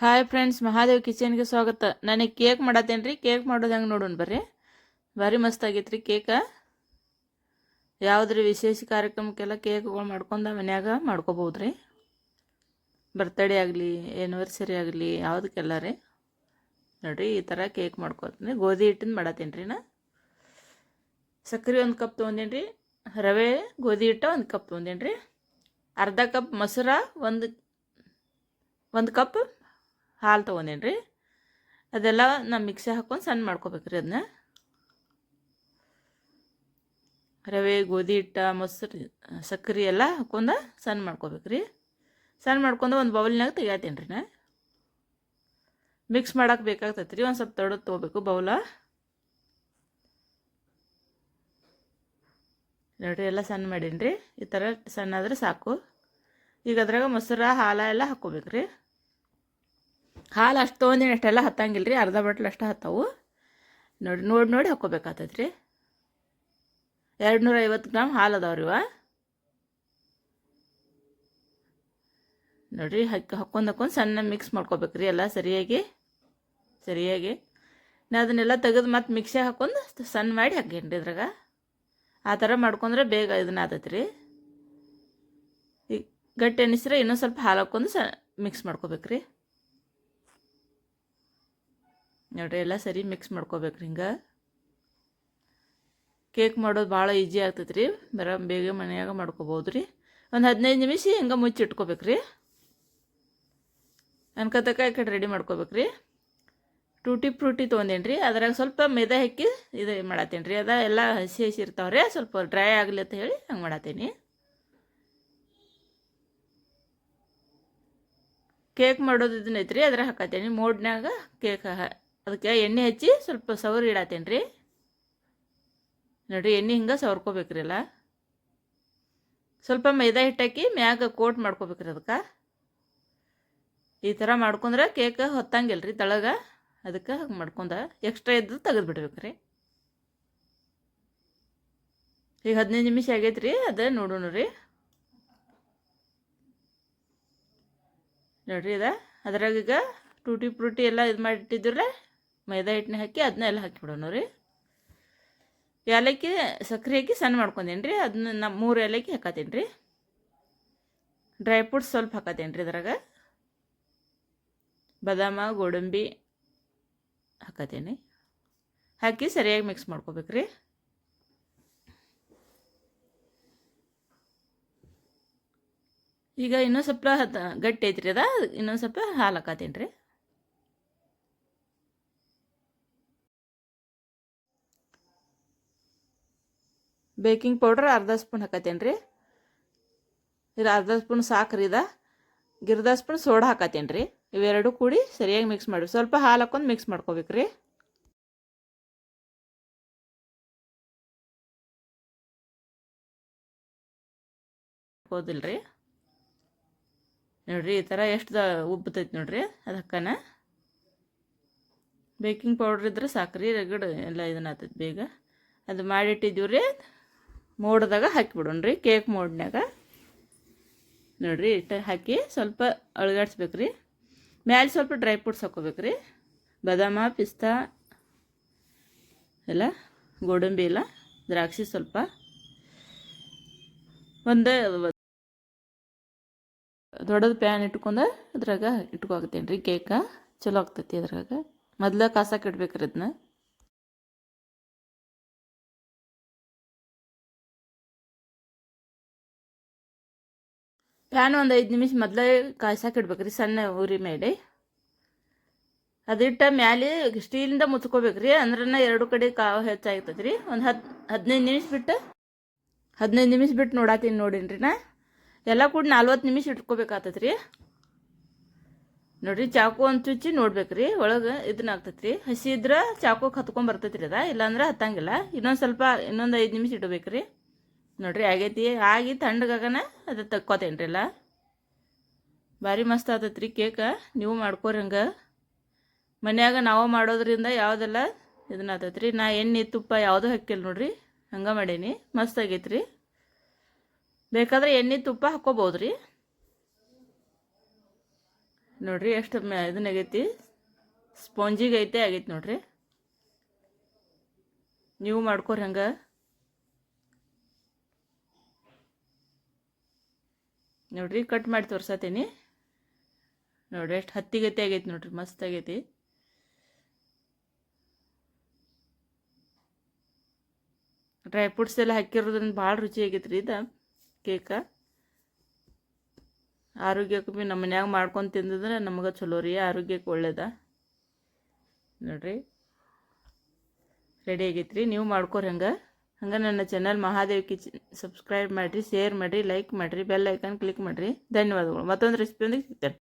Hi friends Mahadev ಕಿಚನ್ಗೆ ಸ್ವಾಗತ. ನನಗೆ cake ಮಾಡತ್ತೇನೆ ರೀ ಕೇಕ್ ಮಾಡೋದು ಹೆಂಗೆ ನೋಡೋಣ ಬರ್ರಿ. ಭಾರಿ ಮಸ್ತ್ ಆಗೈತ್ರಿ ಕೇಕ. ಯಾವುದ್ರಿ ವಿಶೇಷ ಕಾರ್ಯಕ್ರಮಕ್ಕೆಲ್ಲ ಕೇಕ್ಗಳು ಮಾಡ್ಕೊಂಡು ಮನ್ಯಾಗ ಮಾಡ್ಕೋಬೋದು ರೀ ಬರ್ತಡೇ ಆಗಲಿ ಆ್ಯನಿವರ್ಸರಿ ಆಗಲಿ, ಯಾವುದಕ್ಕೆಲ್ಲ ರೀ. ನೋಡಿರಿ, ಈ ಥರ ಕೇಕ್ ಮಾಡ್ಕೊತೀನಿ. ಗೋಧಿ ಹಿಟ್ಟಿಂದ ಮಾಡತ್ತೇನೆ ರೀ ನಾ. ಸಕ್ಕರೆ ಒಂದು ಕಪ್ ತೊಗೊಂಡೇನಿ ರೀ ರವೆ, ಗೋಧಿ ಹಿಟ್ಟು ಒಂದು ಕಪ್ ತೊಗೊಂಡೇನಿ ರೀ ಅರ್ಧ ಕಪ್ ಮೊಸರ, ಒಂದು ಒಂದು ಕಪ್ ಹಾಲು ತೊಗೊಂಡೇನಿ ರೀ ಅದೆಲ್ಲ ನಾ ಮಿಕ್ಸಿ ಹಾಕ್ಕೊಂಡು ಸಣ್ಣ ಮಾಡ್ಕೋಬೇಕ್ರಿ ಅದನ್ನ ರವೆ, ಗೋಧಿ ಹಿಟ್ಟ, ಮೊಸರು ಸಕ್ಕರೆ ಎಲ್ಲ ಹಾಕ್ಕೊಂಡು ಸಣ್ಣ ಮಾಡ್ಕೋಬೇಕ್ರಿ. ಸಣ್ಣ ಮಾಡ್ಕೊಂಡು ಒಂದು ಬೌಲ್ನಾಗ ತೆಗಿಯತ್ತೇನೆ ರೀ ನಾ. ಮಿಕ್ಸ್ ಮಾಡಕ್ಕೆ ಬೇಕಾಗ್ತೈತೆ ರೀ ಒಂದು ಸ್ವಲ್ಪ ತೊಡೋದು ತೊಗೋಬೇಕು ಬೌಲ ನೋಡಿರಿ ಎಲ್ಲ ಸಣ್ಣ ಮಾಡೀನಿ ರೀ ಈ ಥರ ಸಣ್ಣ ಆದರೆ ಸಾಕು. ಈಗ ಅದ್ರಾಗ ಮೊಸರು, ಹಾಲು ಎಲ್ಲ ಹಾಕ್ಕೋಬೇಕ್ರಿ. ಹಾಲು ಅಷ್ಟು ತೊಗೊಂಡಿನಿ ಅಷ್ಟೆಲ್ಲ ಹತ್ತಂಗಿಲ್ಲ ರೀ ಅರ್ಧ ಬಾಟ್ಲ್ ಅಷ್ಟು ಹತ್ತವು. ನೋಡಿ ನೋಡಿ ನೋಡಿ ಹಾಕ್ಕೋಬೇಕಾಗ್ತೈತೆ ರೀ ಎರಡು ನೂರ ಐವತ್ತು ಗ್ರಾಮ್ ಹಾಲು ಅದಾವ್ರಿ ಇವ. ನೋಡಿರಿ, ಹಾಕಿ ಹಾಕ್ಕೊಂಡು ಹಾಕೊಂಡು ಸಣ್ಣ ಮಿಕ್ಸ್ ಮಾಡ್ಕೋಬೇಕ್ರಿ ಎಲ್ಲ ಸರಿಯಾಗಿ ಸರಿಯಾಗಿ. ನಾ ಅದನ್ನೆಲ್ಲ ತೆಗೆದು ಮತ್ತೆ ಮಿಕ್ಸಿಗೆ ಹಾಕೊಂಡು ಸಣ್ಣ ಮಾಡಿ ಹಾಕೇನಿ ರೀ ಇದ್ರಾಗ. ಆ ಥರ ಮಾಡ್ಕೊಂಡ್ರೆ ಬೇಗ ಇದನ್ನ ಆತೈತೆ ರೀ ಈಗ ಗಟ್ಟಿ ಎಣಿಸ್ರೆ ಇನ್ನೊಂದು ಸ್ವಲ್ಪ ಹಾಲು ಹಾಕೊಂಡು ಸ ಮಿಕ್ಸ್ ಮಾಡ್ಕೋಬೇಕ್ರಿ. ನೋಡ್ರಿ, ಎಲ್ಲ ಸರಿ ಮಿಕ್ಸ್ ಮಾಡ್ಕೋಬೇಕ್ರಿ ಹಿಂಗೆ. ಕೇಕ್ ಮಾಡೋದು ಭಾಳ ಈಜಿ ಆಗ್ತೈತೆ ರೀ ಬರ ಬೇಗ ಮನೆಯಾಗ ಮಾಡ್ಕೋಬೋದು ರೀ ಒಂದು ಹದಿನೈದು ನಿಮಿಷ ಹಿಂಗೆ ಮುಚ್ಚಿ ರೀ ಅನ್ಕತಕ್ಕ ಈ ರೆಡಿ ಮಾಡ್ಕೋಬೇಕ್ರಿ. ಟೂಟಿ ಫ್ರೂಟಿ ತೊಗೊಂಡೇನಿ ರೀ ಅದ್ರಾಗ ಸ್ವಲ್ಪ ಮೈದಾ ಹಾಕಿ ಇದು ಮಾಡತ್ತೇನೆ ರೀ ಅದ ಎಲ್ಲ ಹಸಿ ಹಸಿ ಇರ್ತಾವ್ರಿ, ಸ್ವಲ್ಪ ಡ್ರೈ ಆಗಲಿ ಅಂತ ಹೇಳಿ ಹಂಗೆ ಮಾಡತ್ತೇನಿ. ಕೇಕ್ ಮಾಡೋದು ಇದನ್ನೈತೆ ರೀ ಅದ್ರಾಗ ಹಾಕತ್ತೇನಿ. ಮೋಡ್ನಾಗ ಕೇಕ್ ಅದಕ್ಕೆ ಎಣ್ಣೆ ಹಚ್ಚಿ ಸ್ವಲ್ಪ ಸವರಿ ಇಡತ್ತೇನೆ ರೀ. ನೋಡಿರಿ ಎಣ್ಣೆ ಹಿಂಗೆ ಸವರ್ಕೋಬೇಕ್ರಿ ಎಲ್ಲ. ಸ್ವಲ್ಪ ಮೈದಾ ಹಿಟ್ಟಾಕಿ ಮ್ಯಾಗ ಕೋಟ್ ಮಾಡ್ಕೋಬೇಕ್ರಿ ಅದಕ್ಕೆ. ಈ ಥರ ಮಾಡ್ಕೊಂಡ್ರೆ ಕೇಕ್ ಹೊತ್ತಂಗಿಲ್ಲ ರೀ ತಳಗ. ಅದಕ್ಕೆ ಹಂಗೆ ಮಾಡ್ಕೊಂಡ ಎಕ್ಸ್ಟ್ರಾ ಇದ್ದು ತೆಗೆದು ಬಿಡ್ಬೇಕ್ರಿ. ಈಗ ಹದಿನೈದು ನಿಮಿಷ ಆಗೈತೆ ರೀ, ಅದು ನೋಡೋಣ ರೀ. ನೋಡ್ರಿ ಅದ. ಅದ್ರಾಗ ಈಗ ಟೂಟಿ ಫ್ರೂಟಿ ಎಲ್ಲ ಇದು ಮಾಡಿಟ್ಟಿದ್ರೆ ಮೈದಾ ಹಿಟ್ಟನ್ನ ಹಾಕಿ ಅದನ್ನೆಲ್ಲ ಹಾಕಿಬಿಡೋಣ ರೀ. ಏಲಕ್ಕಿ ಸಕ್ಕರೆ ಹಾಕಿ ಸಣ್ಣ ಮಾಡ್ಕೊಂಡೇನಿ ರೀ. ಅದನ್ನ ನಮ್ಮ ಮೂರು ಏಲಕ್ಕಿ ಹಾಕತ್ತೀನಿ ರೀ. ಡ್ರೈ ಫ್ರೂಟ್ಸ್ ಸ್ವಲ್ಪ ಹಾಕತ್ತೇನೆ ರೀ ಇದ್ರಾಗ. ಬಾದಾಮ, ಗೋಡಂಬಿ ಹಾಕತ್ತೀನಿ ಹಾಕಿ ಸರಿಯಾಗಿ ಮಿಕ್ಸ್ ಮಾಡ್ಕೋಬೇಕು ರೀ. ಈಗ ಇನ್ನೊಂದು ಸ್ವಲ್ಪ ಗಟ್ಟಿ ಐತ್ರಿ ಅದ. ಇನ್ನೊಂದು ಸ್ವಲ್ಪ ಹಾಲು ಹಾಕತ್ತೀನಿ ರೀ. ಬೇಕಿಂಗ್ ಪೌಡ್ರ್ ಅರ್ಧ ಸ್ಪೂನ್ ಹಾಕತ್ತೇನೆ ರೀ ಇದು ಅರ್ಧ ಸ್ಪೂನ್ ಸಾಕ್ರಿ ಇದ. ಗಿರ್ದ ಸ್ಪೂನ್ ಸೋಡಾ ಹಾಕತ್ತೇನೆ ರೀ ಇವೆರಡೂ ಕೂಡಿ ಸರಿಯಾಗಿ ಮಿಕ್ಸ್ ಮಾಡಿ ಸ್ವಲ್ಪ ಹಾಲು ಹಾಕೊಂಡು ಮಿಕ್ಸ್ ಮಾಡ್ಕೋಬೇಕ್ರಿ. ಹೋದಿಲ್ರಿ ನೋಡ್ರಿ ಈ ಥರ ಎಷ್ಟು ಉಬ್ಬತೈತಿ ನೋಡ್ರಿ ಅದು ಹಾಕನ ಬೇಕಿಂಗ್ ಪೌಡ್ರ್ ಇದ್ರೆ ಸಾಕ್ರಿ. ರಗಡ್ ಎಲ್ಲ ಇದನ್ನ ಆತೈತಿ ಬೇಗ. ಅದು ಮಾಡಿಟ್ಟಿದ್ದೀವಿ ರೀ ಮೋಡ್ದಾಗ ಹಾಕಿಬಿಡೋಣ್ರಿ ಕೇಕ್ ಮೋಡ್ನಾಗ ನೋಡಿರಿ ಇಟ್ಟು ಹಾಕಿ ಸ್ವಲ್ಪ ಅಳಗಾಡ್ಸ್ಬೇಕು ರೀ ಮ್ಯಾಲೆ ಸ್ವಲ್ಪ ಡ್ರೈ ಫ್ರೂಟ್ಸ್ ಹಾಕೋಬೇಕು ರೀ ಬಾದಾಮ, ಪಿಸ್ತಾ, ಎಲ್ಲ ಗೋಡಂಬಿ ಎಲ್ಲ, ದ್ರಾಕ್ಷಿ ಸ್ವಲ್ಪ. ಒಂದು ದೊಡ್ಡದು ಪ್ಯಾನ್ ಇಟ್ಕೊಂಡು ಅದ್ರಾಗ ಇಟ್ಕೋತೇನೆ ರೀ ಕೇಕ ಚಲೋ ಆಗ್ತೈತಿ ಅದ್ರಾಗ. ಮೊದ್ಲು ಕಾಸಕ್ಕೆ ಇಡ್ಬೇಕ್ರಿ ಅದನ್ನ ಪ್ಯಾನ್ ಒಂದು ಐದು ನಿಮಿಷ ಮೊದಲೇ ಕಾಯ್ಸಕ್ಕೆ ಇಡ್ಬೇಕ್ರಿ, ಸಣ್ಣ ಉರಿ ಮೇಲೆ. ಅದಿಟ್ಟ ಮ್ಯಾಲೆ ಸ್ಟೀಲಿಂದ ಮುಚ್ಕೋಬೇಕ್ರಿ ಅಂದ್ರನ್ನ ಎರಡು ಕಡೆ ಕಾವು ಹೆಚ್ಚಾಗ್ತದೆ ರೀ ಒಂದು ಹತ್ತು ಹದಿನೈದು ನಿಮಿಷ ಬಿಟ್ಟು, ಹದಿನೈದು ನಿಮಿಷ ಬಿಟ್ಟು ನೋಡಾತೀನಿ ನೋಡಿನ್ರಿ ನಾ. ಎಲ್ಲ ಕೂಡ ನಲ್ವತ್ತು ನಿಮಿಷ ಇಟ್ಕೋಬೇಕಾಗ್ತದೆ ರೀ ನೋಡಿರಿ, ಚಾಕು ಒಂದು ಚುಚ್ಚಿ ನೋಡ್ಬೇಕ್ರಿ, ಒಳಗೆ ಇದನ್ನ ಆಗ್ತೈತೆ ರೀ ಹಸಿ ಇದ್ರೆ ಚಾಕು ಹತ್ಕೊಂಡ್ ರೀ ಅದ, ಇಲ್ಲಾಂದ್ರೆ ಹತ್ತಂಗಿಲ್ಲ. ಇನ್ನೊಂದು ಸ್ವಲ್ಪ, ಇನ್ನೊಂದು ಐದು ನಿಮಿಷ ಇಡ್ಬೇಕ್ರಿ. ನೋಡ್ರಿ ಆಗೈತಿ. ಆಗಿ ತಣ್ಣಗಾಗನ ಅದು ತಕ್ಕೋತೇನ್ರಿ ಎಲ್ಲ. ಭಾರಿ ಮಸ್ತ್ ಆತತ್ರಿ ಕೇಕ. ನೀವು ಮಾಡ್ಕೋರಿ ಹಂಗೆ. ಮನ್ಯಾಗ ನಾವು ಮಾಡೋದ್ರಿಂದ ಯಾವುದೆಲ್ಲ ಇದನ್ನ ಆತೈತೆ ರೀ ನಾ ಎಣ್ಣೆ, ತುಪ್ಪ ಯಾವುದೂ ಹಾಕಿಲ್ಲ ನೋಡ್ರಿ. ಹಂಗೆ ಮಾಡೀನಿ. ಮಸ್ತ್ ಆಗೈತ್ರಿ. ಬೇಕಾದ್ರೆ ಎಣ್ಣೆ, ತುಪ್ಪ ಹಾಕ್ಕೋಬೋದ್ರಿ ನೋಡ್ರಿ ಎಷ್ಟು ಇದನ್ನಾಗೈತಿ ಇದನ್ನ ಆಗೈತಿ. ಐತೆ ಆಗೈತಿ ನೋಡ್ರಿ. ನೀವು ಮಾಡ್ಕೋರಿ ಹಂಗೆ. ನೋಡ್ರಿ ಕಟ್ ಮಾಡಿ ತೋರ್ಸತ್ತೀನಿ ನೋಡ್ರಿ, ಎಷ್ಟು ಹತ್ತಿಗತಿ ಆಗೈತಿ ನೋಡ್ರಿ, ಮಸ್ತ್ ಆಗೈತಿ. ಡ್ರೈ ಫ್ರೂಟ್ಸ್ ಎಲ್ಲ ಹಾಕಿರೋದ್ರಿಂದ ಭಾಳ ರುಚಿ ಆಗೈತೆ ರೀ ಇದು ಕೇಕ. ಆರೋಗ್ಯಕ್ಕೆ ಭೀ ನಮ್ಮ ಮನ್ಯಾಗ ಮಾಡ್ಕೊಂಡು ತಿಂದಿದ್ರೆ ನಮಗೆ ಚಲೋ ರೀ, ಆರೋಗ್ಯಕ್ಕೆ ಒಳ್ಳೇದ. ನೋಡ್ರಿ ರೆಡಿ ಆಗೈತೆ ರೀ ನೀವು ಮಾಡ್ಕೊರಿ ಹಂಗೆ. ಹಂಗೆ ನನ್ನ ಚಾನಲ್ ಮಹಾದೇವ್ ಕಿಚನ್ ಸಬ್ಸ್ಕ್ರೈಬ್ ಮಾಡಿರಿ ಶೇರ್ ಮಾಡಿರಿ ಲೈಕ್ ಮಾಡಿರಿ ಬೆಲ್ ಐಕಾನ್ ಕ್ಲಿಕ್ ಮಾಡಿರಿ. ಧನ್ಯವಾದಗಳು. ಮತ್ತೊಂದು ರೆಸಿಪಿಯೊಂದಿಗೆ ಸಿಗ್ತೇನೆ.